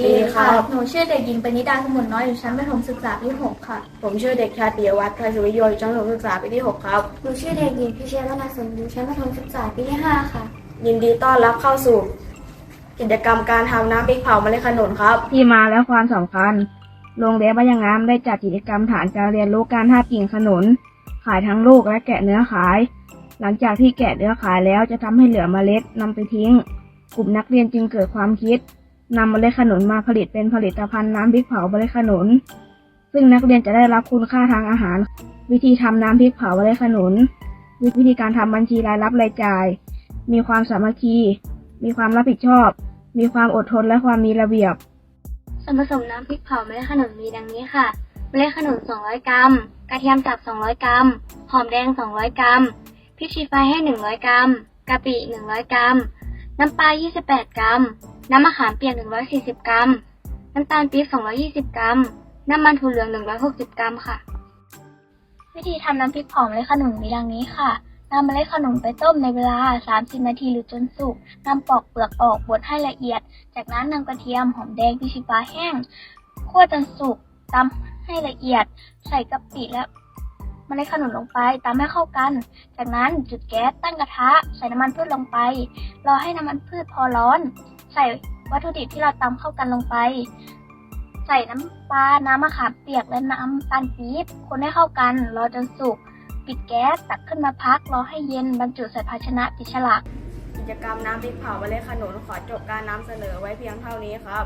ดีครับหนูชื่อเด็กหญิงปณิดาสมุนน้อยอยู่ชั้นประถมศึกษาปีที่หกค่ะ ผมชื่อเด็กชายปิยวัฒน์ไทยสุริโยอยู่ชั้นประถมศึกษาปีที่6ครับ หนูชื่อเด็กหญิงพิเชษวนาสนอยู่ชั้นประถมศึกษาปีที่ห้าค่ะ ยินดีต้อนรับเข้าสู่ กิจกรรมการทำน้ำพริกเผาเมล็ดขนุนครับ ที่มาและความสำคัญ โรงเรียนบ้านยางงามได้จัดกิจกรรมฐานการเรียนรู้การทาบกิ่งขนุน ขายทั้งลูกและแกะเนื้อขาย หลังจากที่แกะเนื้อขายแล้วจะทำให้เหลือเมล็ดนำไปทิ้ง กลุ่มนักเรียนจึงเกิดความคิด นำเมล็ดขนุนมาผลิตเป็นผลิตภัณฑ์น้ำพริกเผาเมล็ดขนุน ซึ่งนักเรียนจะได้รับคุณค่าทางอาหาร วิธีทำน้ำพริกเผาเมล็ดขนุน วิธีการทำบัญชีรายรับรายจ่าย มีความสามัคคี มีความรับผิดชอบ มีความอดทนและความมีระเบียบ ส่วนผสมน้ำพริกเผาเมล็ดขนุนมีดังนี้ค่ะ เมล็ดขนุน 200 กรัม กระเทียมสับ 200 กรัม หอมแดง 200 กรัม พริกชี้ฟ้าแห้ง100 กรัม กะปิ 100 กรัม น้ำปลา 28 กรัม น้ำมะขามเปียก 140 กรัม น้ำตาลปี๊บ 220 กรัม น้ำมันถั่วเหลือง 160 กรัมค่ะ วิธีทำน้ำพริกเผาเมล็ดขนุนมีดังนี้ค่ะนำเมล็ดขนุนไปต้มในเวลา 30 นาทีหรือจนสุกนำปอกเปลือกออกบดให้ละเอียด จากนั้นนำกระเทียมหอมแดงพริกชีฟ้าแห้งคั่วจนสุกตำให้ละเอียด ใส่กะปิและเมล็ดขนุนลงไปตำให้เข้ากัน จากนั้นจุดแก๊สตั้งกระทะ ใส่น้ำมันพืชลงไป รอให้น้ำมันพืชพอร้อน ใส่วัตถุดิบที่เราตำเข้ากันลงไป ใส่น้ำปลา น้ำมะขามเปียกและน้ำตาลปี๊บ คนให้เข้ากัน รอจนสุก ปิดแก๊ส ตักขึ้นมาพัก รอให้เย็น บรรจุใส่ภาชนะปิดฉลาก กิจกรรมน้ำพริกเผาเมล็ดขนุนขอจบการนำเสนอไว้เพียงเท่านี้ครับ